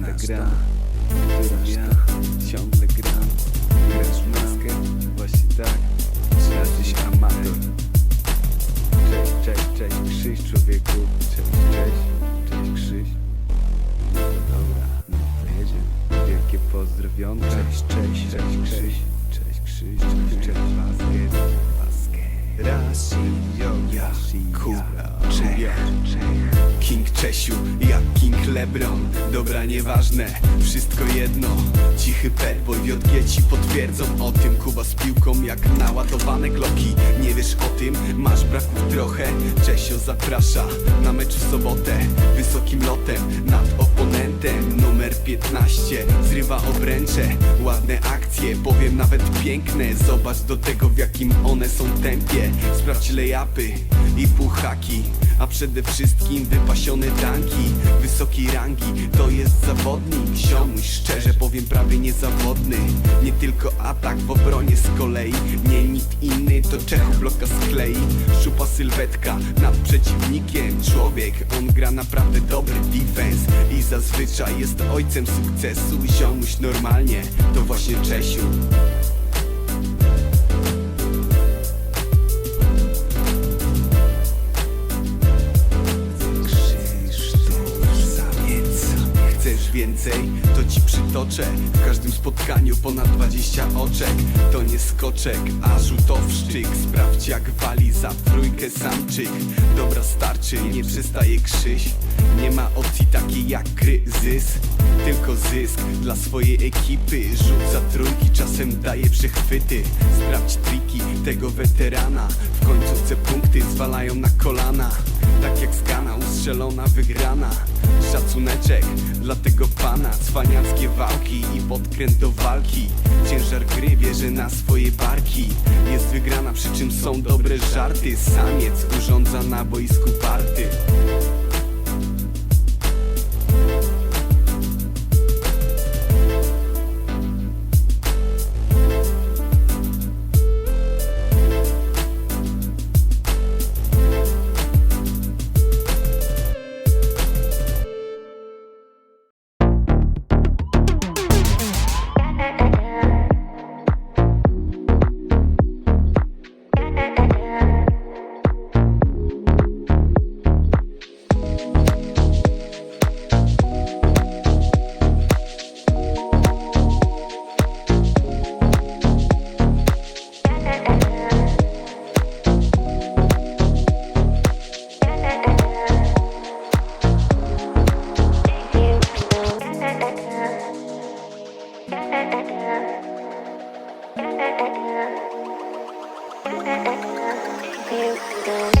ciągle gra Którą ja ciągle gram Grasz maskę? Właśnie tak Czy jesteś amator? Cześć, cześć, cześć Krzyś człowieku King Czesiu, jak King Lebron. Dobra, nieważne, wszystko jedno. Cichy pet boy, JG potwierdzą o tym. Kuba z piłką jak naładowane gloki. Nie wiesz o tym, masz braków trochę. Czesio zaprasza na mecz w sobotę. Wysokim lotem nad oponentem. Numer 15 zrywa obręcze. Ładne akcje, powiem nawet piękne. Zobacz do tego w jakim one są tempie. Sprawdź lejapy i puchaki. A przede wszystkim wypasione tanki Wysokiej rangi, to jest zawodnik. Ziomuś, szczerze powiem prawie niezawodny. Nie tylko atak w obronie z kolei Nie nikt inny, to Czechu bloka sklei Szupa sylwetka nad przeciwnikiem. Człowiek, on gra naprawdę dobry defense I zazwyczaj jest ojcem sukcesu. Ziomuś normalnie, to właśnie Czesiu Więcej? To ci przytoczę. W każdym spotkaniu ponad 20 oczek. To nie skoczek, a rzutowszczyk. Sprawdź jak wali za trójkę samczyk. Dobra starczy, nie przestaje krzyś. Nie ma opcji takiej jak kryzys. Tylko zysk dla swojej ekipy. Rzuca trójki, czasem daje przechwyty. Sprawdź triki tego weterana. W końcówce punkty zwalają na kolana Gana, ustrzelona wygrana. Szacuneczek dla tego pana. Cwaniackie wałki i podkręt do walki. Ciężar gry bierze na swoje barki. Jest wygrana, przy czym są dobre żarty. Samiec urządza na boisku party Thank you.